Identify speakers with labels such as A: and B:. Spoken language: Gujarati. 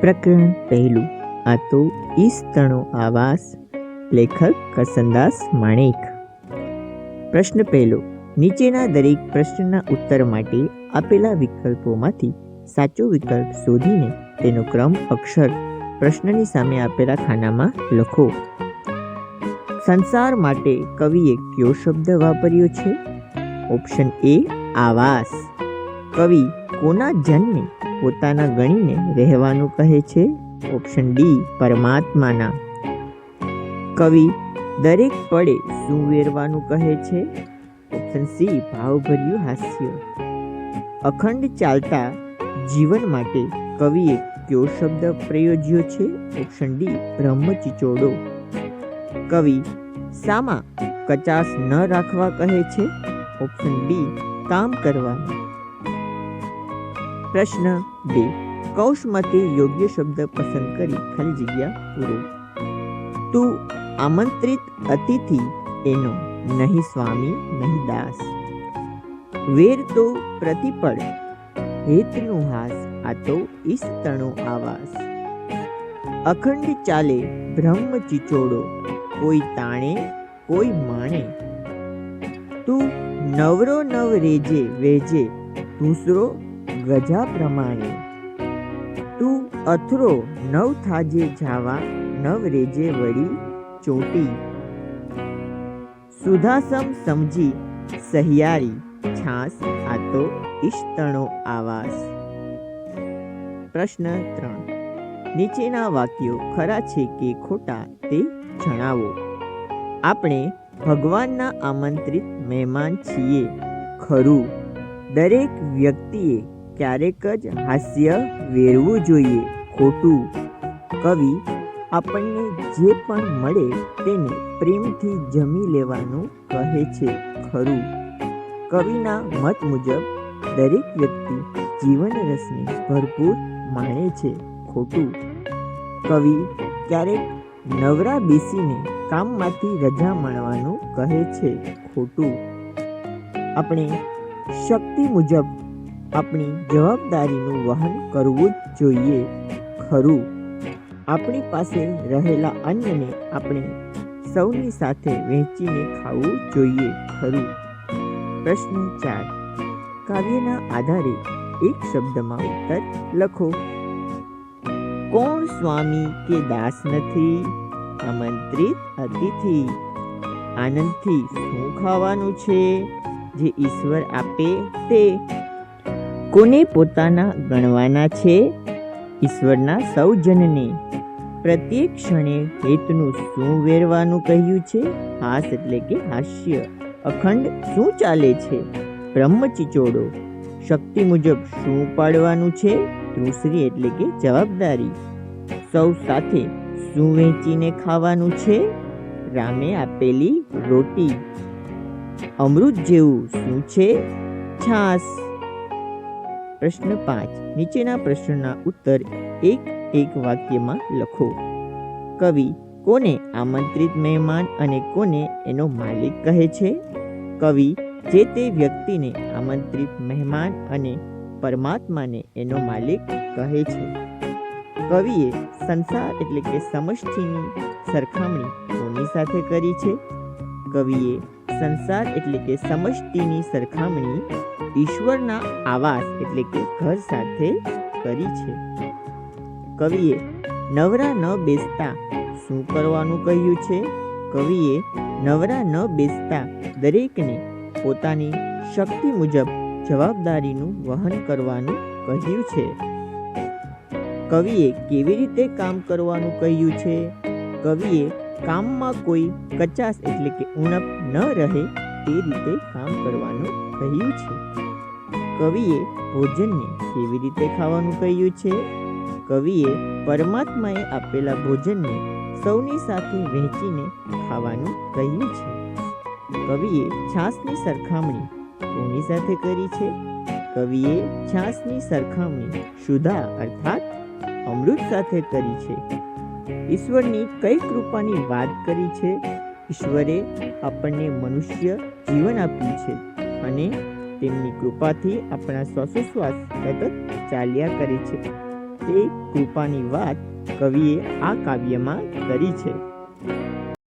A: પ્રકરણ પહેલું. આ તો ઈસ્તણો આવાસ, લેખક કરસનદાસ માણેક. પ્રશ્ન પહેલો. નીચેના દરેક પ્રશ્નના ઉત્તર માટે આપેલા વિકલ્પોમાંથી સાચો વિકલ્પ શોધીને તેનો ક્રમ અક્ષર પ્રશ્નની સામે આપેલા ખાનામાં લખો. સંસાર માટે કવિએ કયો શબ્દ વાપર્યો છે? ઓપ્શન એ, આવાસ. કવિ કોના જનને પોતાના ગણીને રહેવાનું કહે છે ઓપ્શન ડી, પરમાત્માના. કવિ દરેક પળે શું વેરવાનું કહે છે? ઓપ્શન સી, ભાવભર્યું હાસ્ય. અખંડ ચાલતા જીવન માટે કવિએ કયો શબ્દ પ્રયોજ્યો છે? ઓપ્શન ડી, બ્રહ્મચિચોડો. કવિ સામા કચાસ ન રાખવા કહે છે? ઓપ્શન ડી, કામ કરવાનું. પ્રશ્ન બે. કૌશમાંથી યોગ્ય શબ્દ પસંદ કરી ખાલી જગ્યા પૂરો. તું આમંત્રિત અતિથિ એનો. નહીં સ્વામી, નહીં દાસ. વેર તો પ્રતિપળ. હેતનું હાસ. આ તો ઈસ્તણો આવાસ. અખંડ ચાલે, બ્રહ્મ ચિચોડો. કોઈ તાણે, કોઈ માણે. તું નવરો નવ રેજે, વેજે. દૂસરો ગજા પ્રમાણે. તું અથરો નવ થાજે જાવા, નવ રેજે વળી ચોટી. સુધાસમ સમજી સહિયારી, છાસ આતો ઈષ્ટણો આવાસ. પ્રશ્ન ત્રણ. નીચેના વાક્યો ખરા છે કે ખોટા તે જણાવો. આપણે ભગવાનના આમંત્રિત મહેમાન છીએ, ખરું. દરેક વ્યક્તિએ ક્યારેક જ હાસ્ય વેરવું જોઈએ. ખોટું કવિ આપણને જે પણ મળે તેને પ્રેમથી જમી લેવાનું કહે છે. ખરું. કવિના મત મુજબ દરેક વ્યક્તિ જીવન રસને ભરપૂર માણે છે. ખોટું કવિ ક્યારેક નવરા બેસીને કામમાંથી રજા માણવાનું કહે છે. ખોટું. આપણે શક્તિ મુજબ આપણી જવાબદારીનું વહન કરવું જ જોઈએ. ખરું. આપણી પાસે રહેલા અન્નને આપણે સૌની સાથે વહેંચીને ખાવું જોઈએ. ખરું. પ્રશ્ન ચાર. કાવ્યના આધારે એક શબ્દમાં ઉત્તર લખો. કોણ સ્વામી કે દાસ નથી? આમંત્રિત અતિથિ. આનંદથી શું ખાવાનું છે? જે ઈશ્વર આપે તે કોને પોતાના ગણવાના છે. ઈશ્વરના સૌજનને પ્રત્યેક ક્ષણે હેતનું શું વેરવાનું કહ્યું છે? હાસ એટલે કે હાસ્ય. અખંડ શું ચાલે છે? બ્રહ્મચિચોડો શક્તિ મુજબ શું પાડવાનું છે? ધ્રુસરી એટલે કે જવાબદારી. સૌ સાથે શું વેચીને ખાવાનું છે? રામે આપેલી રોટી. અમૃત જેવું શું છે? છાસ. પ્રશ્ન પાંચ. નીચેના પ્રશ્નના ઉત્તર એક એક વાક્યમાં લખો. કવિ, કોને આમંત્રિત મહેમાન અને કોને એનો માલિક કહે છે? કવિ, જે તે વ્યક્તિને આમંત્રિત મહેમાન અને પરમાત્માને એનો માલિક કહે છે. કવિએ સંસાર એટલે કે સમષ્ટિની સરખામણી કોની સાથે કરી છે? કવિએ સંસાર એટલે કે સમષ્ટિની સરખામણી ઈશ્વરના આવાસ એટલે કે ઘર સાથે કરી છે. કવિએ નવરા ન બેસતા શું કરવાનું કહ્યું છે? કવિએ નવરા ન બેસતા દરેકને પોતાની શક્તિ મુજબ જવાબદારીનું વહન કરવાનું કહ્યું છે. કવિએ કેવી રીતે કામ કરવાનું કહ્યું છે? કવિએ કામમાં કોઈ કચાસ એટલે કે ઉણપ ન રહે તે રીતે કામ કરવાનું કહ્યું છે. કવિએ ભોજનને કેવી રીતે ખાવાનું કહ્યું છે? કવિએ પરમાત્માએ આપેલા ભોજનને સૌની સાથે વહેંચીને ખાવાનું કહ્યું છે. કવિએ છાસની સરખામણી કોની સાથે કરી છે? કવિએ છાસની સરખામણી સુધા અર્થાત અમૃત સાથે કરી છે. ઈશ્વરની કઈ કૃપાની વાત કરી છે? ઈશ્વરે આપણને મનુષ્ય જીવન આપ્યું છે અને તેમની કૃપાથી આપણા શ્વાસોશ્વાસ સતત ચાલ્યા કરે છે. તે કૃપાની વાત કવિએ આ કાવ્યમાં કરી છે.